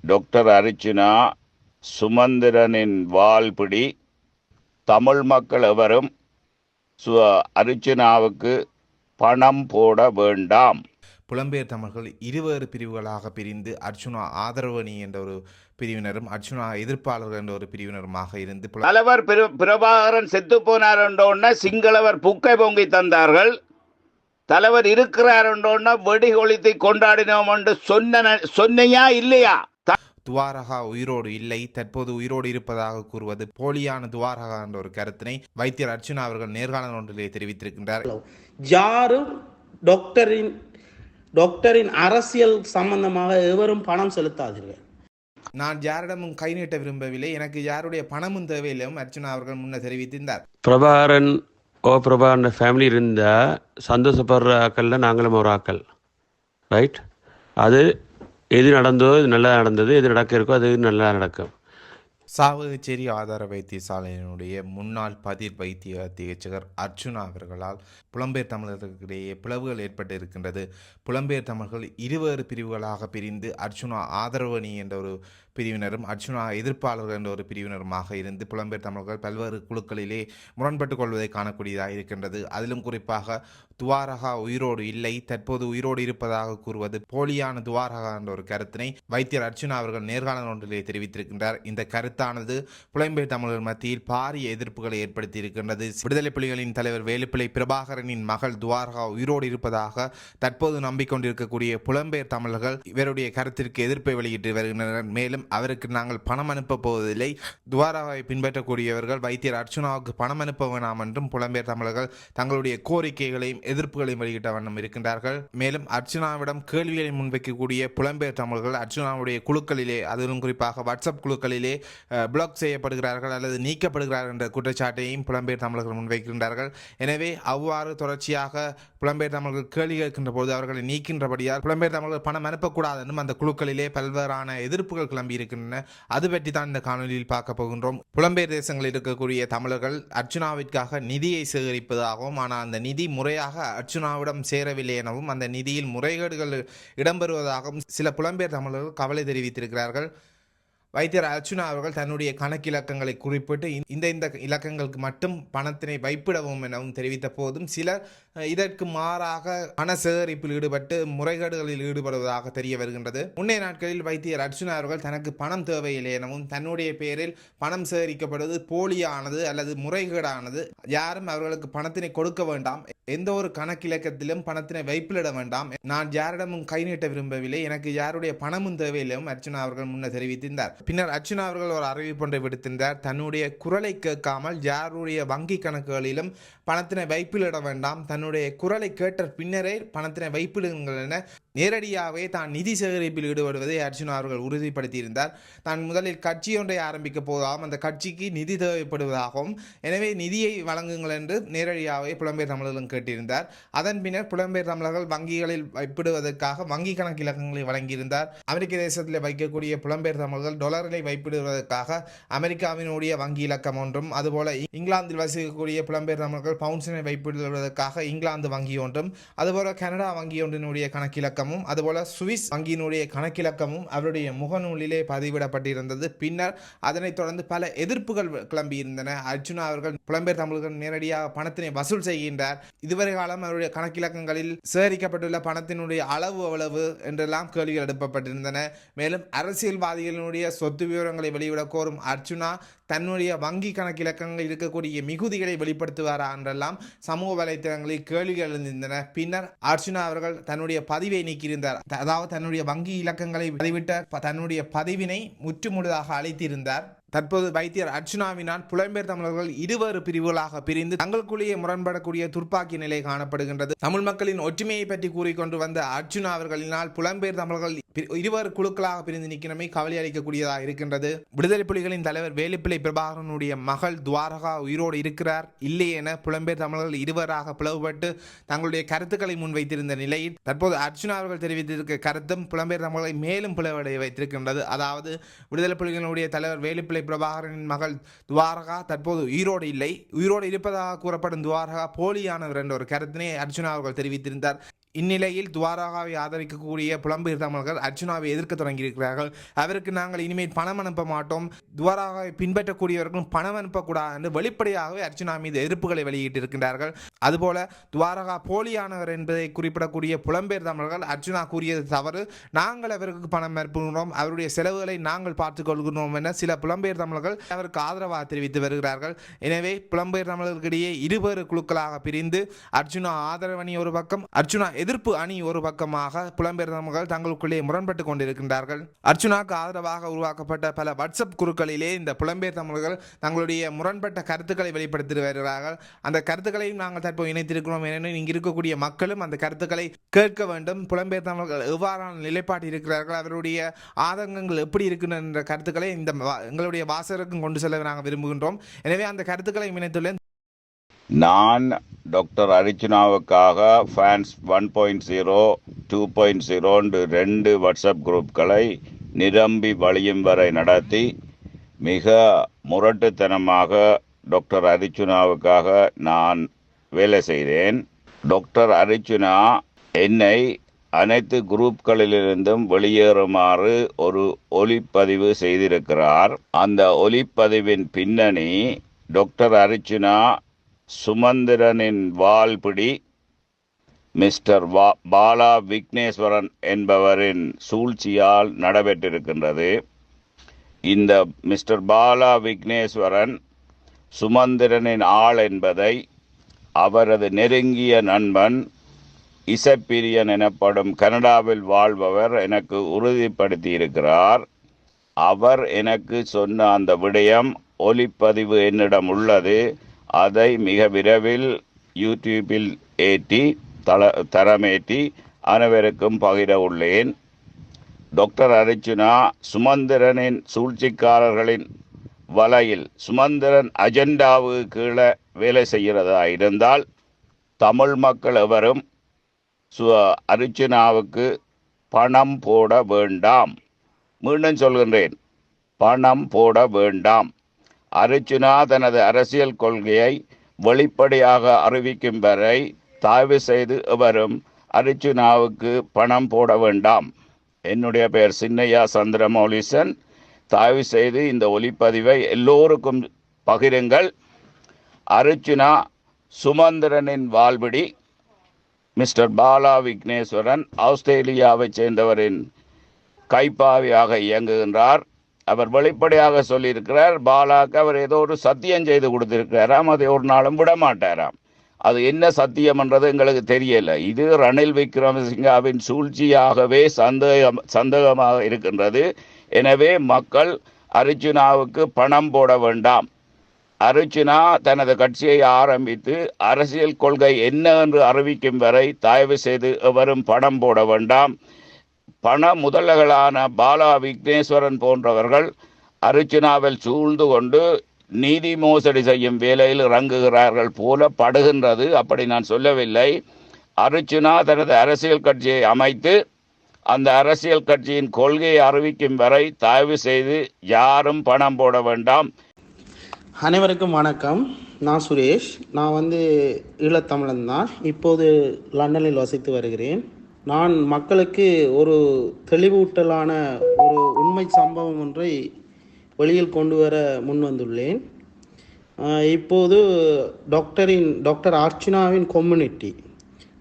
Doctor Archuna சுமந்திரனின் வாழ்பிடி தமிழ் மக்கள் எவரும் சு அர்ச்சுனாவுக்கு பணம் போட வேண்டாம். புலம்பெயர் தமிழர்கள் இருவேறு பிரிவுகளாக பிரிந்து அர்ச்சுனா ஆதரவணி என்ற ஒரு பிரிவினரும் அர்ச்சுனா எதிர்ப்பாளர்கள் என்ற ஒரு பிரிவினருமாக இருந்து தலைவர் பிர- பிரபாகரன் செத்து போனார் என்றோன்ன சிங்களவர் புக்கை பொங்கி தந்தார்கள். தலைவர் இருக்கிறார் என்றோன்ன வெடி கொளுத்தி கொண்டாடினோம் என்று சொன்ன சொன்னையா இல்லையா? துவாரகா உயிரோடு இல்லை தற்போது உயிரோடு இருப்பதாக கூறுவது போலியான துவாரகா என்ற ஒரு கருத்தினை வைத்தியர் அர்ச்சுனா அவர்கள் நேர்காணல் ஒன்றிலே தெரிவித்திருக்கின்றார். யாரும் டாக்டரின் டாக்டரின் அரசியல் சம்பந்தமாக எவரும் பணம் செலுத்தாதீர்கள். நான் யாரிடமும் கை நீட்ட விரும்பவில்லை. எனக்கு யாருடைய பணமும் தேவையில்லையும் அர்ச்சுனா அவர்கள் முன்னர் தெரிவித்திருந்தார். பிரபாகரன் ஓ பிரபாகரன் ஃபேமிலி இருந்தால் சந்தோஷப்படுற ஆக்கள்ல நாங்களும் ஒரு ஆக்கள். ரைட் அது எது நடந்ததோ இது நல்லா நடந்தது எது நடக்க இருக்கோ அது நல்லா நடக்கும். சாவகச்சேரி ஆதார வைத்தியசாலையினுடைய முன்னாள் பதிர் வைத்திய அத்தியட்சகர் அர்ஜுனா அவர்களால் புலம்பெயர் தமிழர்களுக்கிடையே பிளவுகள் ஏற்பட்டு இருக்கின்றது புலம்பெயர் தமிழர்கள் இருவேறு பிரிவுகளாக பிரிந்து அர்ஜுனா ஆதரவணி என்ற ஒரு பிரிவினரும் அர்ஜுனா எதிர்ப்பாளர்கள் என்ற ஒரு பிரிவினருமாக இருந்து புலம்பெயர் தமிழர்கள் பல்வேறு குழுக்களிலே முரண்பட்டுக் கொள்வதை காணக்கூடியதாக இருக்கின்றது. அதிலும் குறிப்பாக துவாரகா உயிரோடு இல்லை தற்போது உயிரோடு இருப்பதாக கூறுவது போலியான துவாரகா என்ற ஒரு கருத்தினை வைத்தியர் அர்ஜுனா அவர்கள் நேர்காணல் ஒன்றிலே தெரிவித்திருக்கின்றார். இந்த கருத்தானது புலம்பெயர் தமிழர்கள் மத்தியில் பாரிய எதிர்ப்புகளை ஏற்படுத்தி இருக்கின்றது விடுதலை புலிகளின் தலைவர் வேலுப்பிள்ளை பிரபாகரனின் மகள் துவாரகா உயிரோடு இருப்பதாக தற்போது நம்பிக்கொண்டிருக்கக்கூடிய புலம்பெயர் தமிழர்கள் இவருடைய கருத்திற்கு எதிர்ப்பை வெளியிட்டு வருகின்றனர். மேலும் அவருக்கு நாங்கள் பணம் அனுப்ப போவதில்லை. துவாராவை பின்பற்றக்கூடியவர்கள் வைத்தியர் அர்ச்சுனாவுக்கு பணம் அனுப்ப வேணாம் என்றும் புலம்பெயர் தமிழர்கள் தங்களுடைய கோரிக்கைகளையும் எதிர்ப்புகளையும் வெளியிட்ட வண்ணம் இருக்கின்றார்கள். மேலும் அர்ச்சுனாவிடம் கேள்விகளை முன்வைக்கக்கூடிய புலம்பெயர் தமிழர்கள் அர்ச்சுனாவுடைய குழுக்களிலே அதிலும் குறிப்பாக வாட்ஸ்அப் குழுக்களிலே பிளாக் செய்யப்படுகிறார்கள் அல்லது நீக்கப்படுகிறார்கள் என்ற குற்றச்சாட்டையும் புலம்பெயர் தமிழர்கள் முன்வைக்கின்றார்கள். எனவே அவ்வாறு தொடர்ச்சியாக புலம்பெயர் தமிழர்கள் கேள்வி கேட்கின்ற போது அவர்களை நீக்கின்றபடியால் புலம்பெயர் தமிழர்கள் பணம் அனுப்பக்கூடாது என்றும் அந்த குழுக்களிலே பல்வேறான எதிர்ப்புகள் கிளம்பி இருக்கின்றன. அது பற்றி தான் இந்த காணொலியில் பார்க்க போகின்றோம். புலம்பெயர் தேசங்களில் இருக்கக்கூடிய தமிழர்கள் அர்ச்சுனாவிற்காக நிதியை சேகரிப்பதாகவும் ஆனால் அந்த நிதி முறையாக அர்ச்சுனாவிடம் சேரவில்லை எனவும் அந்த நிதியில் முறைகேடுகள் இடம்பெறுவதாகவும் சில புலம்பெயர் தமிழர்கள் கவலை தெரிவித்திருக்கிறார்கள். வைத்தியர் அர்ச்சுனா அவர்கள் தன்னுடைய கணக்கிலக்கங்களை குறிப்பிட்டு இந்த- இந்த இலக்கங்களுக்கு மட்டும் பணத்தினை வைப்பிடவும் எனவும் தெரிவித்த போதும் சிலர் இதற்கு மாறாக பண சேகரிப்பில் ஈடுபட்டு முறைகேடுகளில் ஈடுபடுவதாக தெரிய வருகின்றது. முன்னைய நாட்களில் வைத்தியர் அர்ச்சுனா அவர்கள் தனக்கு பணம் தேவையில்லை எனவும் தன்னுடைய பேரில் பணம் சேகரிக்கப்படுவது போலியானது அல்லது முறைகேடானது. யாரும் அவர்களுக்கு பணத்தினை கொடுக்க வேண்டாம். எந்த ஒரு கணக்கிலக்கத்திலும் பணத்தினை வைப்பிலிட வேண்டாம். நான் யாரிடமும் கை நீட்ட விரும்பவில்லை. எனக்கு யாருடைய பணமும் தேவையில்லையும் அர்ச்சுனா அவர்கள் முன்னர் தெரிவித்திருந்தார். பின்னர் அர்ச்சனா அவர்கள் ஒரு அறிவிப்பொன்றை விடுத்திருந்தார். தன்னுடைய குரலை கேட்காமல் யாருடைய வங்கி கணக்குகளிலும் பணத்தினை வைப்பிலிட வேண்டாம். தன்னுடைய குரலை கேட்ட பின்னரே பணத்தினை வைப்பிடுங்கள் என நேரடியாகவே தான் நிதி சேகரிப்பில் ஈடுபடுவதை அர்ஜுனா அவர்கள் உறுதிப்படுத்தியிருந்தார். தான் முதலில் கட்சி ஒன்றை ஆரம்பிக்க போவதாகவும் அந்த கட்சிக்கு நிதி தேவைப்படுவதாகவும் எனவே நிதியை வழங்குங்கள் என்று நேரடியாகவே புலம்பெயர் தமிழர்களும் கேட்டிருந்தார். அதன் பின்னர் புலம்பெயர் தமிழர்கள் வங்கிகளில் வைப்பிடுவதற்காக வங்கி கணக்கு இலக்கங்களை வழங்கியிருந்தார். அமெரிக்க தேசத்தில் வைக்கக்கூடிய புலம்பெயர் தமிழர்கள் டொலர்களை வைப்பிடுவதற்காக அமெரிக்காவினுடைய வங்கி இலக்கம் ஒன்றும் அதுபோல இங்கிலாந்தில் வசிக்கக்கூடிய புலம்பெயர் தமிழர்கள் பவுன்ஸினை வைப்பிடுவதற்காக இங்கிலாந்து வங்கி ஒன்றும் அதுபோல கனடா வங்கி ஒன்றினுடைய கணக்கிலக்கமும் அதுபோல சுவிஸ் வங்கியினுடைய கணக்கிலக்கமும் அவருடைய முகநூலிலே பதிவிடப்பட்டிருந்தது. பின்னர் அதனைத் தொடர்ந்து பல எதிர்ப்புகள் கிளம்பியிருந்தன. அர்ஜுனா அவர்கள் புலம்பெயர் தமிழர்கள் நேரடியாக பணத்தினை வசூல் செய்கின்றார். இதுவரை காலம் அவருடைய கணக்கிலக்கங்களில் சேகரிக்கப்பட்டுள்ள பணத்தினுடைய அளவு எவ்வளவு என்றெல்லாம் கேள்விகள் எழுப்பப்பட்டிருந்தன. மேலும் அரசியல்வாதிகளினுடைய சொத்து விவரங்களை வெளியிட கோரும் அர்ஜுனா தன்னுடைய வங்கி கணக்கிலக்கங்கள் இருக்கக்கூடிய மிகுதிகளை வெளிப்படுத்துவாரா என்றெல்லாம் சமூக வலைத்தளங்களில் கேள்விகள் எழுந்திருந்தன. பின்னர் அர்ச்சுனா அவர்கள் தன்னுடைய பதிவை நீக்கியிருந்தார். அதாவது தன்னுடைய வங்கி இலக்கங்களை பதிவிட்ட தன்னுடைய பதிவினை முற்றுமுழுதாக அழைத்திருந்தார் தற்போது வைத்தியர் அர்ச்சுனாவினால் புலம்பெயர் தமிழர்கள் இருவேறு பிரிவுகளாக பிரிந்து தங்களுக்குள்ளேயே முரண்படக்கூடிய துர்ப்பாக்கி நிலை காணப்படுகின்றது. தமிழ் மக்களின் ஒற்றுமையை பற்றி கூறிக்கொண்டு வந்த அர்ச்சுனா அவர்களினால் புலம்பெயர் தமிழர்கள் இருவர் குழுக்களாக பிரிந்து நிற்கிறமை கவலை அளிக்கக்கூடியதாக இருக்கின்றது. விடுதலை புலிகளின் தலைவர் வேலுப்பிள்ளை பிரபாகரனுடைய மகள் துவாரகா உயிரோடு இருக்கிறார். இல்லை என புலம்பெயர் தமிழர்கள் இருவராக பிளவுபட்டு தங்களுடைய கருத்துக்களை முன்வைத்திருந்த நிலையில் தற்போது அர்ச்சுனா அவர்கள் தெரிவித்திருக்க கருத்தும் புலம்பெயர் தமிழர்களை மேலும் பிளவடைய வைத்திருக்கின்றது. அதாவது விடுதலை புலிகளுடைய தலைவர் வேலுப்பிள்ளை பிரபாகரனின் மகள் துவாரகா தற்போது உயிரோடு இல்லை. உயிரோடு இருப்பதாக கூறப்படும் துவாரகா போலியானவர் என்ற ஒரு கருத்தினை அர்ஜுனா அவர்கள் தெரிவித்திருந்தார். இந்நிலையில் துவாரகாவை ஆதரிக்கக்கூடிய புலம்பெயர் தமிழர்கள் அர்ஜுனாவை எதிர்க்க தொடங்கியிருக்கிறார்கள். அவருக்கு நாங்கள் இனிமேல் பணம் அனுப்ப மாட்டோம். துவாரகாவை பின்பற்றக்கூடியவர்களும் பணம் அனுப்பக்கூடாது என்று வெளிப்படையாகவே அர்ஜுனா மீது எதிர்ப்புகளை வெளியிட்டிருக்கின்றார்கள். அதுபோல துவாரகா போலியானவர் என்பதை குறிப்பிடக்கூடிய புலம்பெயர் தமிழர்கள் அர்ஜுனா கூறியது தவறு. நாங்கள் அவருக்கு பணம் அனுப்புகிறோம். அவருடைய செலவுகளை நாங்கள் பார்த்துக் கொள்கிறோம் என சில புலம்பெயர் தமிழர்கள் அவருக்கு ஆதரவாக தெரிவித்து வருகிறார்கள். எனவே புலம்பெயர் தமிழர்களிடையே இருவேறு குழுக்களாக பிரிந்து அர்ஜுனா ஆதரவணி ஒரு பக்கம் அர்ஜுனா எதிர்ப்பு அணி ஒரு பக்கமாக புலம்பெயர் தமிழர்கள் தங்களுக்குள்ளே முரண்பட்டு கொண்டிருக்கின்றார்கள். அர்ஜுனாக்கு ஆதரவாக உருவாக்கப்பட்ட பல வாட்ஸ்அப் குழுக்களிலே இந்த புலம்பெயர் தமிழர்கள் தங்களுடைய முரண்பட்ட கருத்துக்களை வெளிப்படுத்தி வருகிறார்கள். அந்த கருத்துக்களையும் நாங்கள் தற்போது இணைத்திருக்கிறோம். ஏனெனில் இங்கு இருக்கக்கூடிய மக்களும் அந்த கருத்துக்களை கேட்க வேண்டும். புலம்பெயர் தமிழர்கள் எவ்வாறான நிலைப்பாட்டில் இருக்கிறார்கள்? அவருடைய ஆதங்கங்கள் எப்படி இருக்கின்றன என்ற கருத்துக்களை இந்த எங்களுடைய வாசகருக்கும் கொண்டு செல்ல நாங்கள் விரும்புகின்றோம். எனவே அந்த கருத்துக்களை இணைத்துள்ளேன். நான் doctor அர்ச்சுனாவுக்காக fans one point zero two point ஜீரோன்று ரெண்டு வாட்ஸ்அப் குரூப்களை நிரம்பி வழியும் வரை நடத்தி மிக முரட்டுத்தனமாக டாக்டர் அரிச்சுனாவுக்காக நான் வேலை செய்தேன். டாக்டர் அரிச்சுனா என்னை அனைத்து குரூப்களிலிருந்தும் வெளியேறுமாறு ஒரு ஒலிப்பதிவு செய்திருக்கிறார். அந்த ஒலிப்பதிவின் பின்னணி டாக்டர் அரிச்சுனா சுமந்திரனின் வால்பிடி மிஸ்டர் வா பாலா விக்னேஸ்வரன் என்பவரின் சூழ்ச்சியால் நடைபெற்றிருக்கின்றது. இந்த மிஸ்டர் பாலா விக்னேஸ்வரன் சுமந்திரனின் ஆள் என்பதை அவரது நெருங்கிய நண்பன் இசப்பிரியன் எனப்படும் கனடாவில் வாழ்பவர் எனக்கு உறுதிப்படுத்தியிருக்கிறார். அவர் எனக்கு சொன்ன அந்த விடயம் ஒலிப்பதிவு என்னிடம் உள்ளது. அதை மிக விரைவில் யூடியூப்பில் ஏற்றி தள தரமேற்றி அனைவருக்கும் பகிர உள்ளேன். டாக்டர் அர்ச்சுனா சுமந்திரனின் சூழ்ச்சிக்காரர்களின் வலையில் சுமந்திரன் அஜெண்டாவுக்கு கீழே வேலை செய்கிறதா இருந்தால் தமிழ் மக்கள் எவரும் சு அர்ச்சுனாவுக்கு பணம் போட வேண்டாம். மீண்டும் சொல்கின்றேன். பணம் போட வேண்டாம். அர்ச்சுனா தனது அரசியல் கொள்கையை வெளிப்படையாக அறிவிக்கும் வரை தயவு செய்து எவரும் அர்ஜுனாவுக்கு பணம் போட வேண்டாம். என்னுடைய பெயர் சின்னையா சந்திரமௌலிசன். தயவு செய்து இந்த ஒளிப்பதிவை எல்லோருக்கும் பகிருங்கள். அர்ச்சுனா சுமந்திரனின் வாழ்விடி மிஸ்டர் பாலா விக்னேஸ்வரன் ஆஸ்திரேலியாவைச் சேர்ந்தவரின் கைப்பாவியாக இயங்குகின்றார். அவர் வெளிப்படையாக சொல்லியிருக்கிறார் பாலாக்கு அவர் ஏதோ ஒரு சத்தியம் செய்து கொடுத்திருக்கிறாராம் அதை ஒரு நாளும் விட மாட்டாராம் அது என்ன சத்தியம்ன்றது எங்களுக்கு தெரியல. இது ரணில் விக்ரமசிங்காவின் சூழ்ச்சியாகவே சந்தேகம் சந்தேகமாக இருக்கின்றது. எனவே மக்கள் அர்ஜுனாவுக்கு பணம் போட வேண்டாம். அர்ஜுனா தனது கட்சியை ஆரம்பித்து அரசியல் கொள்கை என்ன என்று அறிவிக்கும் வரை தயவு செய்து எவரும் பணம் போட வேண்டாம். பண முதல்களான பாலா விக்னேஸ்வரன் போன்றவர்கள் அர்ச்சுனாவில் சூழ்ந்து கொண்டு நீதி மோசடி செய்யும் வேலையில் இறங்குகிறார்கள் போல படுகின்றது. அப்படி நான் சொல்லவில்லை. அர்ச்சுனா தனது அரசியல் கட்சியை அமைத்து அந்த அரசியல் கட்சியின் கொள்கையை அறிவிக்கும் வரை தயவு செய்து யாரும் பணம் போட வேண்டாம். அனைவருக்கும் வணக்கம். நான் சுரேஷ். நான் வந்து ஈழத்தமிழன் தான். இப்போது லண்டனில் வசித்து வருகிறேன். நான் மக்களுக்கு ஒரு தெளிவூட்டலான ஒரு உண்மை சம்பவம் ஒன்றை வெளியில் கொண்டு வர முன் வந்துள்ளேன். இப்போது டாக்டரின் டாக்டர் அர்ச்சனாவின் கம்யூனிட்டி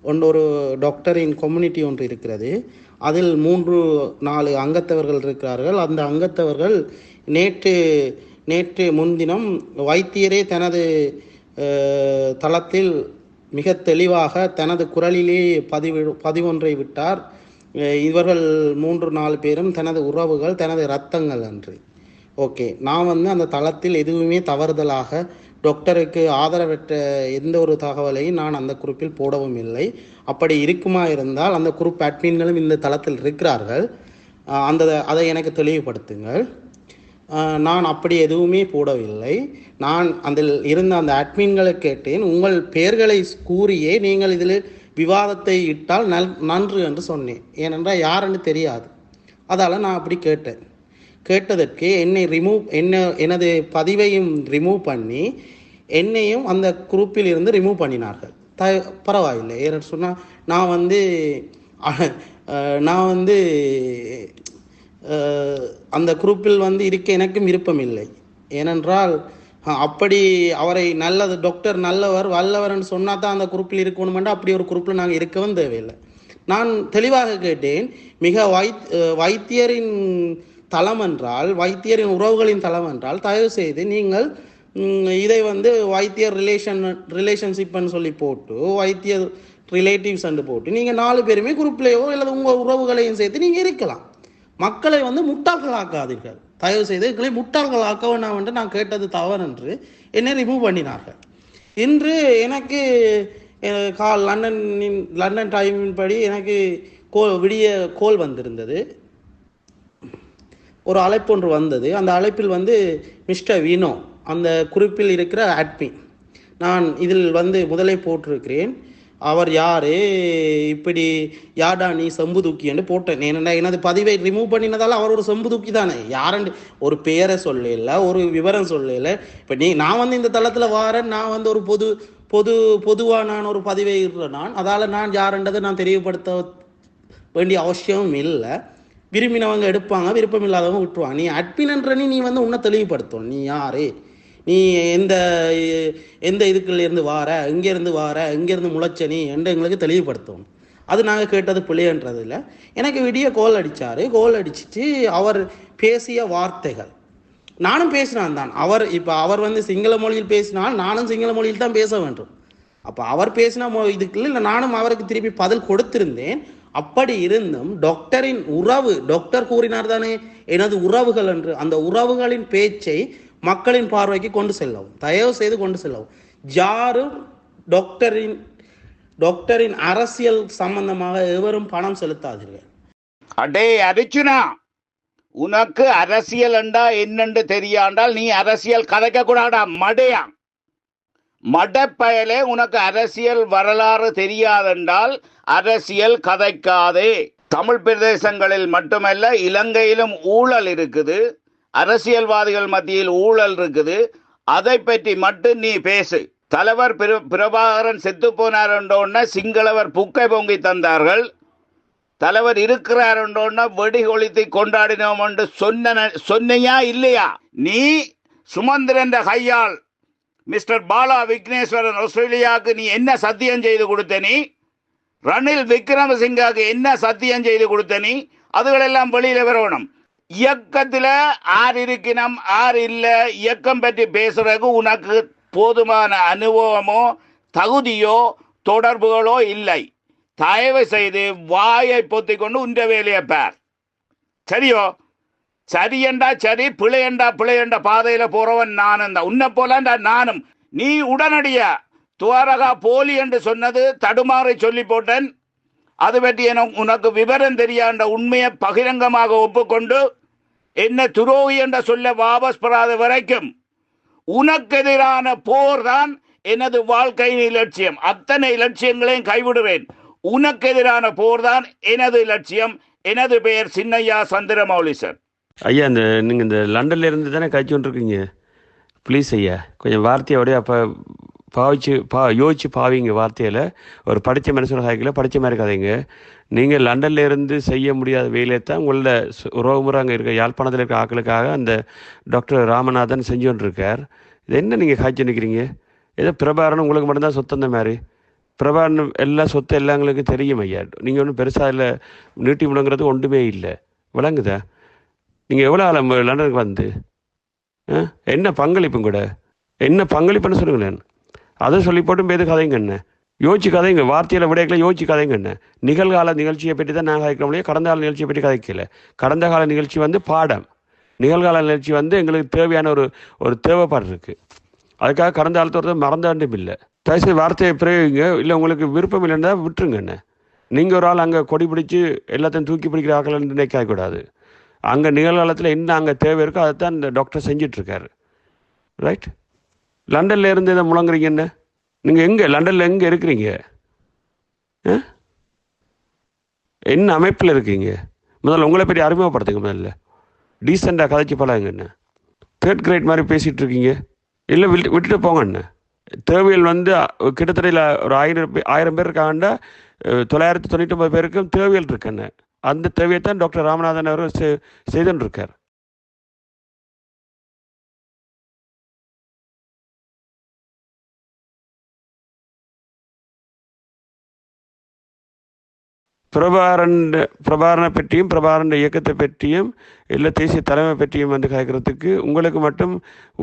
ஒன்று ஒரு டாக்டரின் கம்யூனிட்டி ஒன்று இருக்கிறது. அதில் மூன்று நாலு அங்கத்தவர்கள் இருக்கிறார்கள். அந்த அங்கத்தவர்கள் நேற்று நேற்று முன்தினம் வைத்தியரே தனது தளத்தில் மிக தெளிவாக தனது குரலிலே பதிவு பதிவொன்றை விட்டார். இவர்கள் மூன்று நாலு பேரும் தனது உறவுகள் தனது இரத்தங்கள் அன்று. ஓகே நான் வந்து அந்த தளத்தில் எதுவுமே தவறுதலாக டாக்டருக்கு ஆதரவற்ற எந்த ஒரு தகவலையும் நான் அந்த குரூப்பில் போடவும் இல்லை. அப்படி இருக்குமா இருந்தால் அந்த குரூப் அட்மின்களும் இந்த தளத்தில் இருக்கிறார்கள். அந்த அதை எனக்கு தெளிவுபடுத்துங்கள். நான் அப்படி எதுவுமே போடவில்லை. நான் அதில் இருந்த அந்த அட்மின்களை கேட்டேன். உங்கள் பெயர்களை கூறியே நீங்கள் இதில் விவாதத்தை இட்டால் நல் நன்று என்று சொன்னேன். ஏனென்றால் யாருன்னு தெரியாது. அதால் நான் அப்படி கேட்டேன். கேட்டதற்கு என்னை ரிமூவ் என்ன எனது பதிவையும் ரிமூவ் பண்ணி என்னையும் அந்த குரூப்பில் இருந்து ரிமூவ் பண்ணினார்கள். த பரவாயில்லை. ஏன்னு சொன்னால் நான் வந்து நான் வந்து அந்த குரூப்பில் வந்து இருக்க எனக்கும் விருப்பம் இல்லை ஏனென்றால் அப்படி அவரை நல்லது டாக்டர் நல்லவர் வல்லவர்னு சொன்னா தான் அந்த குரூப்பில் இருக்கணுமெண்டா அப்படி ஒரு குரூப்பில் நாங்கள் இருக்கவும் தேவையில்லை. நான் தெளிவாக கேட்டேன் மிக வைத் வைத்தியரின் தளம் என்றால் வைத்தியரின் உறவுகளின் தளம் என்றால் தயவு செய்து நீங்கள் இதை வந்து வைத்தியர் ரிலேஷன் ரிலேஷன்ஷிப்னு சொல்லி போட்டு வைத்தியர் ரிலேட்டிவ்ஸ் போட்டு நீங்கள் நாலு பேருமே குரூப்லேயோ அல்லது உங்கள் உறவுகளையும் சேர்த்து நீங்கள் இருக்கலாம். மக்களை வந்து முட்டாள்களாக்காதீர்கள். தயவு செய்து எங்களை முட்டாள்களாக்க வேண்டாம் என்று நான் கேட்டது தவறு என்று என்னை ரிமூவ் பண்ணினார்கள். இன்று எனக்கு கால் லண்டனின் லண்டன் டைமின் படி எனக்கு கோல் விடிய கோல் வந்திருந்தது. ஒரு அழைப்பு ஒன்று வந்தது. அந்த அழைப்பில் வந்து மிஸ்டர் வினோ அந்த குறிப்பில் இருக்கிற அட்மின் நான் இதில் வந்து முதலே போட்டிருக்கிறேன். அவர் யாரு? இப்படி யாடா நீ செம்பு தூக்கி என்று போட்டேன் ஏன்னா எனது பதிவை ரிமூவ் பண்ணினதால அவர் ஒரு செம்பு தூக்கி தானே? யாரண்டு ஒரு பேரை சொல்லல ஒரு விவரம் சொல்லல இப்போ நீ நான் வந்து இந்த தளத்தில் வாரேன் நான் வந்து ஒரு பொது பொது பொதுவாக நான் ஒரு பதிவை நான். அதால் நான் யாருன்றதை நான் தெரியப்படுத்த வேண்டிய அவசியமும் இல்லை. விரும்பினவங்க எடுப்பாங்க விருப்பம் இல்லாதவங்க விட்டுருவாங்க. நீ அட்மின்ன்ற நீ வந்து உன்னை தெளிவுபடுத்தும். நீ யாரு? நீ எந்த எந்த இதுக்குள்ள இருந்து வார இங்கேருந்து வார இங்கேருந்து முளைச்ச நீ என்று எங்களுக்கு தெளிவுபடுத்தும். அது நாங்கள் கேட்டது பிள்ளைன்றது இல்லை. எனக்கு விடிய கோல் அடித்தார் கோல் அடிச்சிட்டு அவர் பேசிய வார்த்தைகள். நானும் பேசினான் தான். அவர் இப்போ அவர் வந்து சிங்கள மொழியில் பேசினால் நானும் சிங்கள மொழியில் தான் பேச வேண்டும். அப்போ அவர் பேசின மொ இதுக்குள்ள இல்லை நானும் அவருக்கு திருப்பி பதில் கொடுத்திருந்தேன். அப்படி இருந்தும் டாக்டரின் உறவு டாக்டர் கூறினார் தானே எனது உறவுகள் என்று அந்த உறவுகளின் பேச்சை மக்களின் பார்வைக்கு கொண்டு செல்லவும் தயவு செய்து கொண்டு செல்லவும். யாரும் டாக்டரின் டாக்டரின் அரசியல் சம்பந்தமாக எவரும் பணம் செலுத்தாதீர்கள். அடே அர்ச்சுனா உனக்கு அரசியல் என்றா என்னென்று தெரியாண்டால் நீ அரசியல் கதைக்க கூடாடா மடையா. மடப்பயலே உனக்கு அரசியல் வரலாறு தெரியாதென்றால் அரசியல் கதைக்காதே. தமிழ் பிரதேசங்களில் மட்டுமல்ல இலங்கையிலும் ஊழல் இருக்குது. அரசியல்வாதிகள் மத்தியில் ஊழல் இருக்குது. அதை பற்றி மட்டும் நீ பேசு. தலைவர் பிர- பிரபாகரன் செத்து போனார் என்றோன்ன சிங்களவர் புக்கை பொங்கி தந்தார்கள். தலைவர் இருக்கிறார் என்றோன்னா வெடி கொளுத்தி கொண்டாடினோம் என்று சொன்ன சொன்னையா இல்லையா? நீ சுமந்திரன் கையால் மிஸ்டர் பாலா விக்னேஸ்வரன் ஆஸ்திரேலியாவுக்கு நீ என்ன சத்தியம் செய்து கொடுத்த நீ? ரணில் விக்ரமசிங்காவுக்கு என்ன சத்தியம் செய்து கொடுத்த நீ? அதுகளெல்லாம் வெளியில் வரணும். இயக்கத்துல ஆர் இருக்கணும் ஆர் இல்லை. இயக்கம் பற்றி பேசுறதுக்கு உனக்கு போதுமான அனுபவமோ தகுதியோ தொடர்புகளோ இல்லை. தயவு செய்து வாயை பொத்தி கொண்டு உண்ட வேலையை பார். சரியோ? சரியண்டா சரி பிழையண்டா பிழையண்டா பாதையில போறவன் நானும் தான் உன்னை போலண்டா நானும். நீ உடனடியா துவாரகா போலி என்று சொன்னது தடுமாறி சொல்லி போட்டேன். அது பற்றி எனக்கு உனக்கு விவரம் தெரியாண்ட உண்மையை பகிரங்கமாக ஒப்புக்கொண்டு என்ன துரோகி என்ற சொல்ல வாபஸ் பெறாத வரைக்கும் உனக்கு எதிரான போர் தான் எனது வாழ்க்கையின் இலட்சியம். அத்தனை இலட்சியங்களையும் கைவிடுவேன். உனக்கு எதிரான போர் தான் எனது இலட்சியம். எனது பெயர் சின்னையா சந்திரமௌலி சார் ஐயா இந்த நீங்கள் இந்த லண்டன்ல இருந்து தானே கழிச்சு கொண்டிருக்கீங்க ப்ளீஸ் ஐயா கொஞ்சம் வார்த்தையோடய அப்போ பாவிச்சு பா யோசிச்சு பாவிங்க வார்த்தையில். ஒரு படித்த மனுஷன் சாய்க்கல படித்த மாதிரி கதைங்க நீங்கள் லண்டனில் இருந்து செய்ய முடியாத வேலையை தான் உங்களோட சு- உறவுமுறை அங்கே இருக்க யாழ்ப்பாணத்தில் இருக்க ஆக்களுக்காக அந்த டாக்டர் ராமநாதன் செஞ்சோன்ருக்கார் இது என்ன நீங்கள் காய்ச்சி நிற்கிறீங்க ஏதோ பிரபாரன் உங்களுக்கு மட்டும்தான் சொத்தம் அந்த மாதிரி. பிரபாரன் எல்லா சொத்து எல்லாம் எங்களுக்கு தெரியும் ஐயா. நீங்கள் ஒன்றும் பெருசாக இல்லை நீட்டி முடங்கிறது ஒன்றுமே இல்லை. விளங்குதா? நீங்கள் எவ்வளோ ஆளம் லண்டனுக்கு வந்து? ஆ? என்ன பங்களிப்பும் கூட என்ன பங்களிப்புன்னு சொல்லுங்களேன். அதை சொல்லி போட்டும் பேது கதைங்க என்ன? யோசிச்சு கதைங்க வார்த்தையில் விடைகளை யோசிச்சு கதைங்க என்ன? நிகழ்கால நிகழ்ச்சியை பற்றி தான் நாங்கள் கதைக்க முடியும் கடந்த கால நிகழ்ச்சியை பற்றி கதைக்கல. கடந்த கால நிகழ்ச்சி வந்து பாடம். நிகழ்கால நிகழ்ச்சி வந்து எங்களுக்கு தேவையான ஒரு ஒரு தேவைப்பாடு இருக்குது அதுக்காக கடந்த காலத்தோட மறந்தாண்டும் இல்லை. தயவுசெய்து வார்த்தையை பிரயோகிங்க. இல்லை உங்களுக்கு விருப்பம் இல்லைன்னா விட்டுருங்க என்ன? நீங்கள் ஒரு ஆள் அங்கே கொடி பிடிச்சி எல்லாத்தையும் தூக்கி பிடிக்கிற ஆட்கள் நினைக்க அங்கே நிகழ்காலத்தில் என்ன அங்கே தேவை இருக்கோ அதை தான் இந்த டாக்டர் செஞ்சிட்ருக்காரு ரைட் லண்டனில் இருந்து இதை முழங்குறீங்க என்ன? நீங்கள் எங்கே? லண்டனில் எங்கே இருக்கிறீங்க? ஆ? என்ன அமைப்பில் இருக்கீங்க? முதல்ல உங்களை பற்றி அறிமுகப்படுத்துங்க முதல்ல. டீசெண்டாக கதைச்சு பழகுங்க என்ன. தேர்ட் கிரேட் மாதிரி பேசிகிட்டு இருக்கீங்க. இல்லை விட்டு விட்டுட்டு போங்க என்ன. தேவையில் வந்து கிட்டத்தட்ட ஒரு ஆயிரம் ஆயிரம் பேர் இருக்காண்டா தொள்ளாயிரத்தி தொண்ணூற்றி ஒன்பது பேருக்கும் தேவையில் இருக்குன்னு அந்த தேவையை தான் டாக்டர் ராமநாதன் அவர் செ- செய்துன்னு இருக்கார் பிரபாரன் பிரபாரனை பற்றியும் பிரபாரன் இயக்கத்தை பற்றியும் இல்லை தேசிய தலைமை பற்றியும் வந்து கேட்கறதுக்கு உங்களுக்கு மட்டும்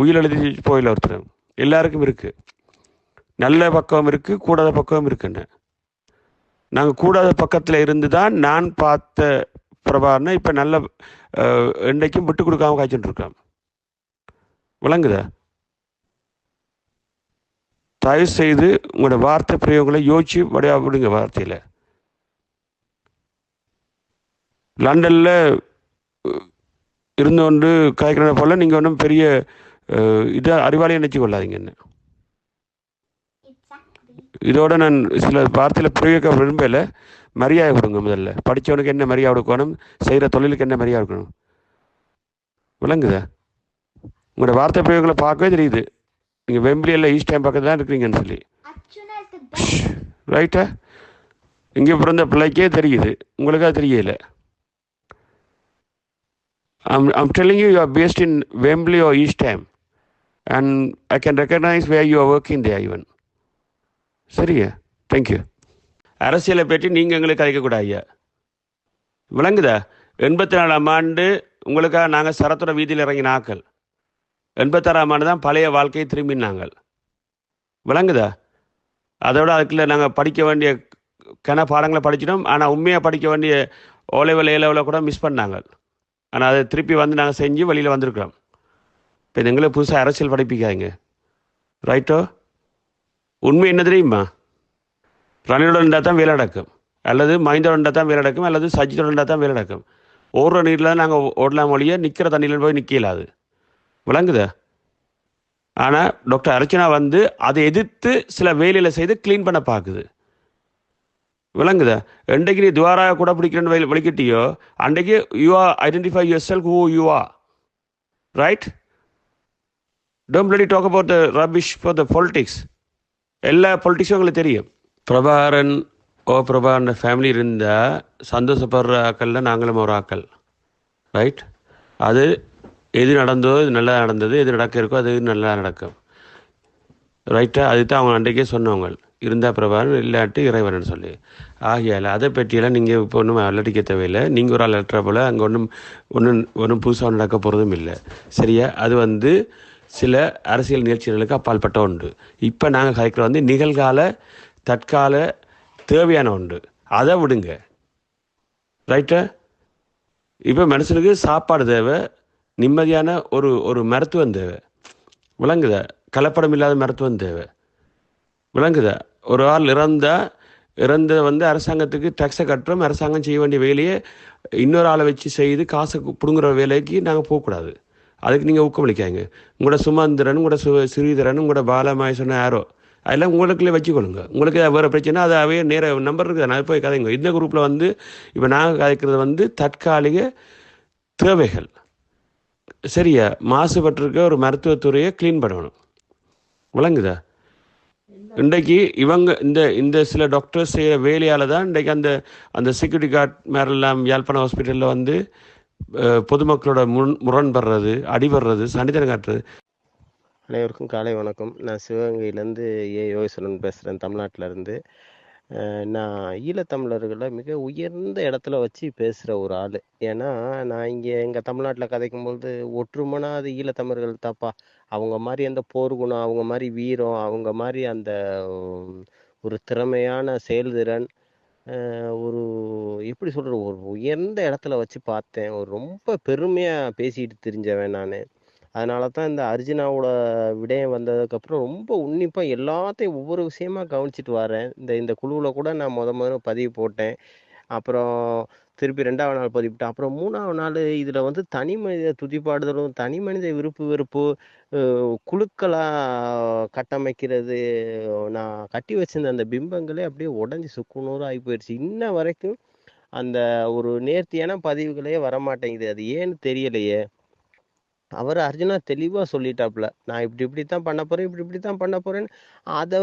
உயிர் எழுதி போயில ஒருத்தர். எல்லாருக்கும் இருக்குது நல்ல பக்கம் இருக்குது கூடாத பக்கம் இருக்குன்னு. நாங்கள் கூடாத பக்கத்தில் இருந்து தான் நான் பார்த்த பிரபாரனை இப்போ நல்ல என்றைக்கும் விட்டு கொடுக்காம காய்ச்சிட்டுருக்கான் விளங்குதா? தயவு செய்து உங்களோட வார்த்தை பிரயோகங்களை யோசிச்சு விடையா விடுங்க வார்த்தையில். லண்டனில் இருந்து கொண்டு காய்க்கிறத போல் நீங்கள் ஒன்றும் பெரிய அஹ், இதை அறிவாளியை நினச்சி கொள்ளாதீங்க என்ன. இதோட நான் சில வார்த்தையில் பிரயோக விரும்பல. மரியாதை கொடுங்க முதல்ல. படித்தவனுக்கு என்ன மரியாதை கொடுக்கணும்? செய்கிற தொழிலுக்கு என்ன மரியாதை கொடுக்கணும்? விளங்குதா? உங்களோட வார்த்தை பிரயோகங்களை பார்க்கவே தெரியுது. நீங்கள் வெம்பிலியில் ஈஸ்ட் டைம் பக்கத்தில் தான் இருக்கிறீங்கன்னு சொல்லி. ரைட்டா இங்கே பிறந்த பிள்ளைக்கே தெரியுது. உங்களுக்கு அது தெரியல. I'm, I'm telling you, you are based in Wembley or East Ham. And I can recognize where you are working there even. சரியா? தேங்க்யூ அரசியலை பற்றி நீங்கள் எங்களுக்கு கதைக்கக்கூடாது ஐயா. விளங்குதா? எண்பத்தி நாலாம் ஆண்டு உங்களுக்காக நாங்கள் சரத்தோட வீதியில் இறங்கின ஆக்கள். எண்பத்தாறாம் ஆண்டு தான் பழைய வாழ்க்கையை திரும்பினாங்கள். விளங்குதா? அதோட அதுக்குள்ள நாங்கள் படிக்க வேண்டிய கன பாடங்களை படிச்சிட்டோம். ஆனால் உண்மையாக படிக்க வேண்டிய ஓலைவில் லெவல் கூட மிஸ் பண்ணாங்க ஆனால் அதை திருப்பி வந்து நாங்கள் செஞ்சு வெளியில் வந்திருக்கிறோம். இப்போ எங்களை புதுசாக அரசியல் படைப்பிக்காதீங்க. ரைட்டோ உண்மை என்ன தெரியுமா? ரணிலோட இருந்தால் தான் வேலை நடக்கும். அல்லது மஹிந்தோட இருந்தால் தான் வேலை நடக்கும். அல்லது சஜித்தோட இருந்தால் தான் வேலை நடக்கும். ஓடுற நீரில் தான் நாங்கள் ஓடலாம் மொழிய நிற்கிற தண்ணியில் போய் நிற்கலாது விளங்குதா? ஆனால் டாக்டர் அர்ச்சனா வந்து அதை எதிர்த்து சில வேலையில் செய்து க்ளீன் பண்ண பார்க்குது. விளங்குதா? என்றைக்கு நீ துவாரா கூட பிடிக்கிறேன்னு வெளி வெளிக்கிட்டியோ அன்றைக்கு you are identify yourself who you are right don't bloody talk about the rubbish for the politics எல்லா பொலிட்டிக்ஸும் உங்களுக்கு தெரியும். பிரபாகரன் ஓ பிரபாகரன் ஃபேமிலி இருந்தால் சந்தோஷப்படுற ஆக்களில் நாங்களும் ஒரு ஆக்கள். ரைட் அது எது நடந்தோ இது நல்லா நடந்தது எது நடக்க இருக்கோ அது நல்லா நடக்கும். ரைட்டாக அதுதான் அவங்க அன்றைக்கே சொன்னவங்க. இருந்தால் பிரபாகரன் இல்லாட்டி இறைவன் சொல்லி. ஆகையால் அதை பற்றியெல்லாம் நீங்கள் இப்போ ஒன்றும் அலட்டிக்க தேவையில்லை. நீங்கள் ஒரு ஆள் போல் அங்கே ஒன்றும் ஒன்றும் ஒன்றும் புதுசாக நடக்க போகிறதும் இல்லை. சரியா? அது வந்து சில அரசியல் நிகழ்ச்சிகளுக்கு அப்பாற்பட்ட ஒன்று. இப்போ நாங்கள் கலைக்கிற வந்து நிகழ்கால தற்கால தேவையான ஒன்று. அதை விடுங்க. ரைட்டா இப்போ மனுஷனுக்கு சாப்பாடு தேவை நிம்மதியான ஒரு ஒரு மருத்துவம் தேவை. விளங்குதா? கலப்படம் இல்லாத மருத்துவம் தேவை. விளங்குதா? ஒரு ஆள் இறந்தா இறந்த வந்து அரசாங்கத்துக்கு டேக்ஸை கட்டுறோம் அரசாங்கம் செய்ய வேண்டிய வேலையை இன்னொரு ஆளை வச்சு செய்து காசை பிடுங்குற வேலைக்கு நாங்கள் போகக்கூடாது. அதுக்கு நீங்கள் ஊக்கமளிக்காங்க உங்களோட சுமந்திரன் உங்களோட சு ஸ்ரீதரன் உங்களோட பாலமாய் சொன்ன யாரோ அதெல்லாம் உங்களுக்குள்ளே வச்சுக்கொள்ளுங்க. உங்களுக்கு வேறு பிரச்சனை அது அவையே நேர நம்பர் இருக்குது. நான் போய் கதைங்க. இந்த குரூப்பில் வந்து இப்போ நாங்கள் கதைக்கிறது வந்து தற்காலிக தேவைகள். சரியா? மாசுபட்டிருக்க ஒரு மருத்துவத்துறையை க்ளீன் பண்ணணும். விளங்குதா? இன்றைக்கு இவங்க இந்த இந்த சில டாக்டர்ஸ் செய்கிற வேலையால் தான் இன்றைக்கு அந்த அந்த செக்யூரிட்டி கார்ட் மேரெல்லாம் யாழ்ப்பாணம் ஹாஸ்பிட்டலில் வந்து பொதுமக்களோட முன் முரண்படுறது அடிபடுறது சனித்தனம் காட்டுறது. அனைவருக்கும் காலை வணக்கம். நான் சிவகங்கையிலேருந்து ஏ யோகேஸ்வரன் பேசுகிறேன் தமிழ்நாட்டிலேருந்து. நான் ஈழத்தமிழர்களை மிக உயர்ந்த இடத்துல வச்சு பேசுகிற ஒரு ஆள். ஏன்னா நான் இங்கே எங்கள் தமிழ்நாட்டில் கதைக்கும்போது ஒற்றுமனா அது ஈழத்தமிழர்கள் தாப்பா. அவங்க மாதிரி அந்த போர்குணம் அவங்க மாதிரி வீரம் அவங்க மாதிரி அந்த ஒரு திறமையான செயல்திறன் ஒரு எப்படி சொல்கிறது ஒரு உயர்ந்த இடத்துல வச்சு பார்த்தேன். ஒரு ரொம்ப பெருமையாக பேசிட்டு தெரிஞ்சவன் நான். அதனால தான் இந்த அர்ஜுனாவோட விடயம் வந்ததுக்கப்புறம் ரொம்ப உன்னிப்பாக எல்லாத்தையும் ஒவ்வொரு விஷயமா கவனிச்சிட்டு வரேன் இந்த இந்த குழுவில் கூட நான் முத முதல்ல பதிவு போட்டேன். அப்புறம் திருப்பி ரெண்டாவது நாள் பதிவிட்டேன் அப்புறம் மூணாவது நாள் இதில் வந்து தனி மனித துதிப்பாடுதலும் தனி மனித விருப்பு வெறுப்பு குழுக்களாக கட்டமைக்கிறது நான் கட்டி வச்சிருந்த அந்த பிம்பங்களே அப்படியே உடஞ்சி சுக்குநூறு ஆகி போயிடுச்சு இன்ன வரைக்கும் அந்த ஒரு நேர்த்தியான பதிவுகளே வரமாட்டேங்குது. அது ஏன்னு தெரியலையே. அவர் அர்ஜுனா தெளிவாக சொல்லிட்டாப்புல நான் இப்படி இப்படி தான் பண்ண போறேன் இப்படி இப்படி தான் பண்ண போறேன்னு அதை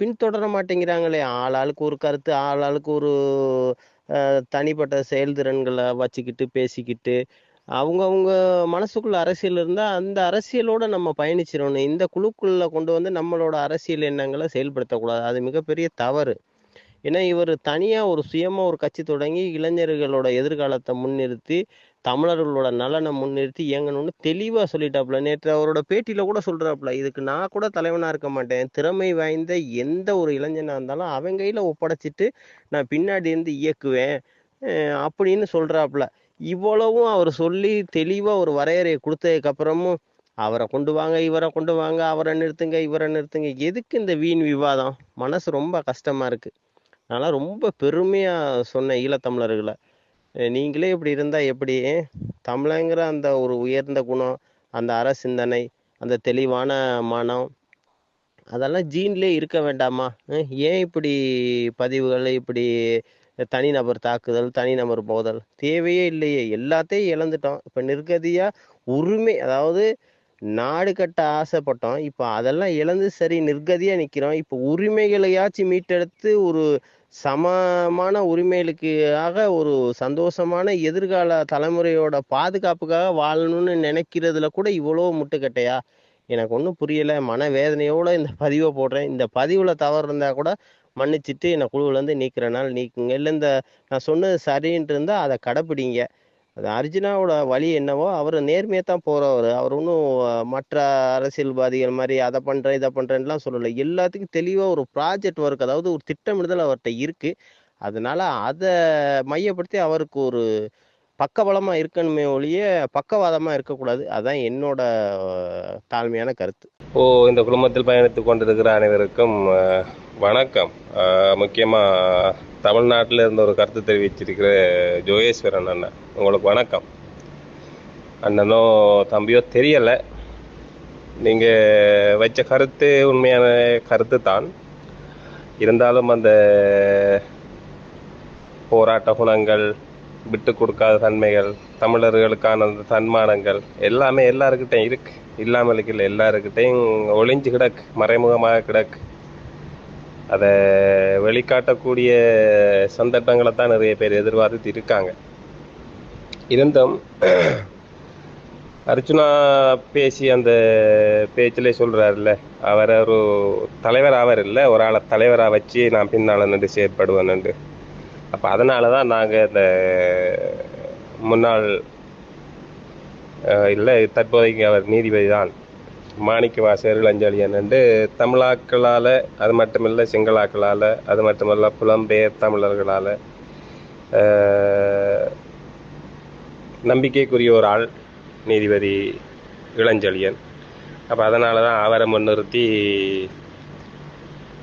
பின்தொடர மாட்டேங்கிறாங்களே. ஆள் ஆளுக்கு ஒரு கருத்து ஆளாளுக்கு ஒரு தனிப்பட்ட செயல்திறன்களை வச்சுக்கிட்டு பேசிக்கிட்டு அவங்கவுங்க மனசுக்குள்ள அரசியல் இருந்தால் அந்த அரசியலோட நம்ம பயணிச்சிடணும் இந்த குழுக்குள்ள கொண்டு வந்து நம்மளோட அரசியல் எண்ணங்களை செயல்படுத்தக்கூடாது. அது மிகப்பெரிய தவறு. ஏன்னா இவர் தனியாக ஒரு சுயமாக ஒரு கட்சி தொடங்கி இளைஞர்களோட எதிர்காலத்தை முன்னிறுத்தி தமிழர்களோட நலனை முன்னிறுத்தி இயங்கணும்னு தெளிவாக சொல்லிட்டாப்புல. நேற்று அவரோட பேட்டியில் கூட சொல்கிறாப்புல இதுக்கு நான் கூட தலைவனாக இருக்க மாட்டேன். திறமை வாய்ந்த எந்த ஒரு இளைஞனாக இருந்தாலும் அவன் கையில் ஒப்படைச்சிட்டு நான் பின்னாடி இருந்து இயக்குவேன். அப்படின்னு சொல்கிறாப்புல இவ்வளவும் அவர் சொல்லி தெளிவாக ஒரு வரையறையை கொடுத்ததுக்கப்புறமும் அவரை கொண்டு வாங்க இவரை கொண்டு வாங்க அவரை நிறுத்துங்க இவரை நிறுத்துங்க. எதுக்கு இந்த வீண் விவாதம்? மனசு ரொம்ப கஷ்டமாக இருக்குது அதனால் ரொம்ப பெருமையாக சொன்னேன் ஈழத்தமிழர்களை நீங்களே இப்படி இருந்தால் எப்படி? தமிழங்கிற அந்த ஒரு உயர்ந்த குணம் அந்த அற சிந்தனை அந்த தெளிவான மனம் அதெல்லாம் ஜீன்லேயே இருக்க வேண்டாமா? ஏன் இப்படி பதிவுகள் இப்படி தனிநபர் தாக்குதல் தனிநபர் மோதல்? தேவையே இல்லையே. எல்லாத்தையும் இழந்துட்டோம். இப்போ நிர்கதியாக உரிமை அதாவது நாடு கட்ட ஆசைப்பட்டோம். இப்போ அதெல்லாம் இழந்து சரி நிர்கதியாக நிற்கிறோம் இப்போ உரிமைகளையாச்சும் மீட்டெடுத்து ஒரு சமமான உரிமைகளுக்காக ஒரு சந்தோஷமான எதிர்கால தலைமுறையோட பாதுகாப்புக்காக வாழணும்னு நினைக்கிறதுல கூட இவ்வளோ முட்டுக்கட்டையா? எனக்கு ஒன்றும் புரியலை. மனவேதனையோ இந்த பதிவை போடுறேன். இந்த பதிவில் தவறு இருந்தால் கூட மன்னிச்சிட்டு என்னை குழுவிலேருந்து நீக்கிறனால நீக்குங்க. இல்லை இந்த நான் சொன்னது சரின்ட்டு இருந்தால் அதை கடைப்பிடிங்க. அது அர்ஜுனாவோட வழி என்னவோ அவர் நேர்மையாக தான் போகிறவர் அவர் ஒன்றும் மற்ற அரசியல்வாதிகள் மாதிரி அதை பண்ணுறேன் இதை பண்ணுறேன்லாம் சொல்லலை. எல்லாத்துக்கும் தெளிவாக ஒரு ப்ராஜெக்ட் ஒர்க் அதாவது ஒரு திட்டமிடுதல் அவர்கிட்ட இருக்குது அதனால அதை மையப்படுத்தி அவருக்கு ஒரு பக்கபலமா இருக்கணுமே ஒழிய பக்கவாதமா இருக்கக்கூடாது. அதான் என்னோட தாழ்மையான கருத்து. ஓ இந்த குடும்பத்தில் பயணித்துக் கொண்டிருக்கிற அனைவருக்கும் வணக்கம். முக்கியமா தமிழ்நாட்டில் இருந்த ஒரு கருத்து தெரிவிச்சிருக்கிற ஜோகேஸ்வரன் அண்ணன் உங்களுக்கு வணக்கம். அண்ணனோ தம்பியோ தெரியலை. நீங்கள் வச்ச கருத்து உண்மையான கருத்து தான். இருந்தாலும் அந்த போராட்ட குணங்கள் விட்டு கொடுக்காத தன்மைகள் தமிழர்களுக்கான அந்த தன்மானங்கள் எல்லாமே எல்லாருக்கிட்டையும் இருக்கு. இல்லாமல் இல்லை எல்லாருக்கிட்டையும் ஒளிஞ்சு கிடக்கு மறைமுகமாக கிடக்கு. அதை வெளிக்காட்டக்கூடிய சந்தர்ப்பங்களை தான் நிறைய பேர் எதிர்பார்த்து இருக்காங்க. இருந்தும் அர்ச்சுனா பேசி அந்த பேச்சிலே சொல்கிறாருல்ல அவர் ஒரு தலைவர் ஆவர் இல்லை ஒரு ஆளை தலைவராக வச்சு நான் பின்னால் நின்று செயற்படுவேன்னு அப்போ அதனால தான் நாங்கள் இந்த முன்னாள் இல்லை தற்போதைக்கு அவர் நீதிபதி தான் மாணிக்க வாசகர் இளஞ்செழியன் என்று தமிழாக்களால் அது மட்டுமில்லை சிங்களாக்களால் அது மட்டுமல்ல புலம்பெயர் தமிழர்களால் நம்பிக்கைக்குரிய ஒரு ஆள் நீதிபதி இளஞ்செழியன். அப்போ அதனால தான் அவரை முன்னிறுத்தி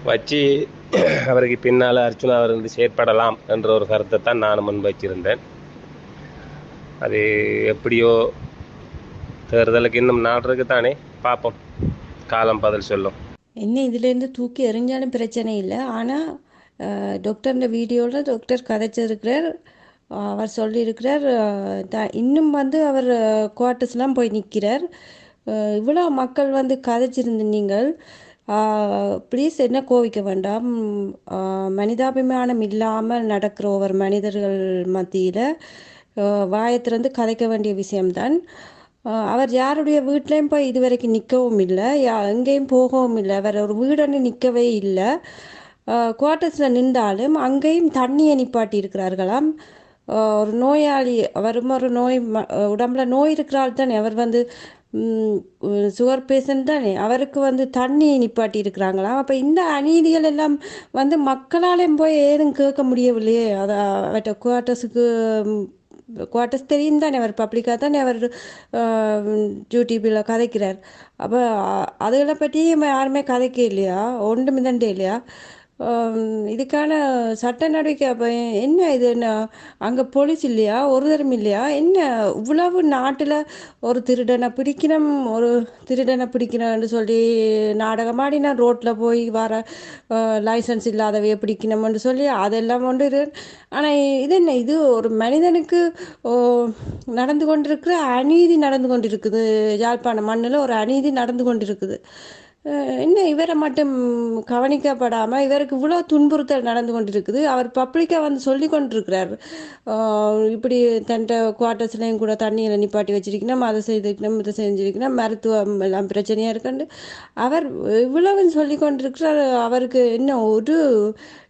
வச்சு அவருக்கு பின்னால் அர்ச்சுனா அவர் வந்து செயற்படலாம் என்ற ஒரு கருத்தை தான் நான் முன்வைச்சிருந்தேன் அது எப்படியோ தேர்தலுக்கு இன்னும் நாள் இருக்கு தானே பார்ப்போம். காலம் பதில் சொல்லும். என்ன இதுலேருந்து தூக்கி எறிஞ்சாலும் பிரச்சனை இல்லை. ஆனால் டாக்டர்ன்ற வீடியோவில் டாக்டர் கதைச்சிருக்கிறார். அவர் சொல்லியிருக்கிறார் த இன்னும் வந்து அவர் குவார்ட்டர்ஸ்லாம் போய் நிற்கிறார் இவ்வளோ மக்கள் வந்து கதைச்சிருந்து நீங்கள். ப்ளீஸ் என்ன கோவிக்க வேண்டாம். மனிதாபிமானம் இல்லாமல் நடக்கிற ஒரு மனிதர்கள் மத்தியில் வாயை கதைக்க வேண்டிய விஷயம்தான். அவர் யாருடைய வீட்லேயும் போய் இதுவரைக்கும் நிற்கவும் இல்லை. யா எங்கேயும் போகவும் இல்லை. அவர் ஒரு வீடன்னு நிற்கவே இல்லை. குவார்ட்டர்ஸில் நின்றாலும் அங்கேயும் தண்ணியை நிப்பாட்டி இருக்கிறார்களாம். ஒரு நோயாளி அவரும் ஒரு நோய் ம- உடம்புல நோய் இருக்கிறால் தானே. அவர் வந்து சுகர் பேஷண்ட் தானே? அவருக்கு வந்து தண்ணி நிப்பாட்டி இருக்கிறாங்களாம் அப்போ இந்த அநீதிகள் எல்லாம் வந்து மக்களாலையும் போய் ஏதும் கேட்க முடியவில்லையே. அதை அவர்கிட்ட குவார்ட்டர்ஸுக்கு குவார்ட்டர்ஸ் தெரியும் தானே அவர் பப்ளிக்காக தானே அவர் யூடியூப்பில் கதைக்கிறார். அப்போ அதுகளை பற்றி யாருமே கதைக்க இல்லையா ஒன்று மிதண்டே இல்லையா? இதுக்கான சட்ட நடவடிக்கை அப்போ என்ன இது? என்ன அங்கே போலீஸ் இல்லையா? ஒரு தரம் இல்லையா? என்ன இவ்வளவு நாட்டில் ஒரு திருடனை பிடிக்கணும் ஒரு திருடனை பிடிக்கணும்னு சொல்லி நாடகமாடினா ரோட்டில் போய் வர லைசன்ஸ் இல்லாதவைய பிடிக்கணும்னு சொல்லி அதெல்லாம் கொண்டு இரு. ஆனால் இது என்ன? இது ஒரு மனிதனுக்கு ஓ, நடந்து கொண்டிருக்கிற அநீதி நடந்து கொண்டிருக்குது. யாழ்ப்பாண மண்ணில் ஒரு அநீதி நடந்து கொண்டிருக்குது. என்ன இவரை மட்டும் கவனிக்கப்படாமல் இவருக்கு இவ்வளோ துன்புறுத்தல் நடந்து கொண்டிருக்குது. அவர் பப்ளிக்காக வந்து சொல்லி கொண்டிருக்கிறார். இப்படி தன்ட்ட குவார்ட்டர்ஸ்லையும் கூட தண்ணியில் நிப்பாட்டி வச்சிருக்கணும் அதை செய்திருக்கணும் இதை செஞ்சிருக்கணும் மருத்துவம் எல்லாம் பிரச்சனையாக இருக்குன்னு அவர் இவ்வளவு சொல்லி கொண்டிருக்கிறார். அவருக்கு என்ன ஒரு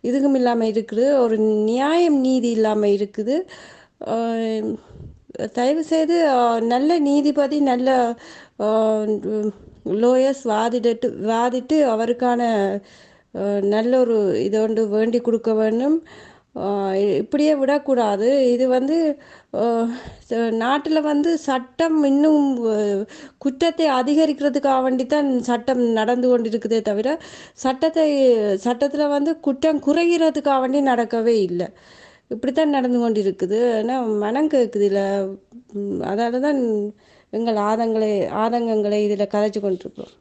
இதுக்கும் இல்லாமல் இருக்குது. ஒரு நியாயம் நீதி இல்லாமல் இருக்குது. தயவு செய்து நல்ல நீதிபதி நல்ல லோயர்ஸ் வாதிட்டு வாதிட்டு அவருக்கான நல்ல ஒரு இதை வேண்டி கொடுக்க வேண்டும். இப்படியே விடக்கூடாது. இது வந்து நாட்டில் வந்து சட்டம் இன்னும் குற்றத்தை அதிகரிக்கிறதுக்காக வேண்டித்தான் சட்டம் நடந்து கொண்டிருக்குதே தவிர சட்டத்தை சட்டத்தில் வந்து குற்றம் குறைகிறதுக்காக வேண்டி நடக்கவே இல்லை. இப்படித்தான் நடந்து கொண்டிருக்குது. ஆனால் மனம் கேட்குது இல்லை. அதால தான் எங்கள் ஆதங்களை ஆதங்கங்களை இதில் கதைச்சு கொண்டிருக்கிறோம்.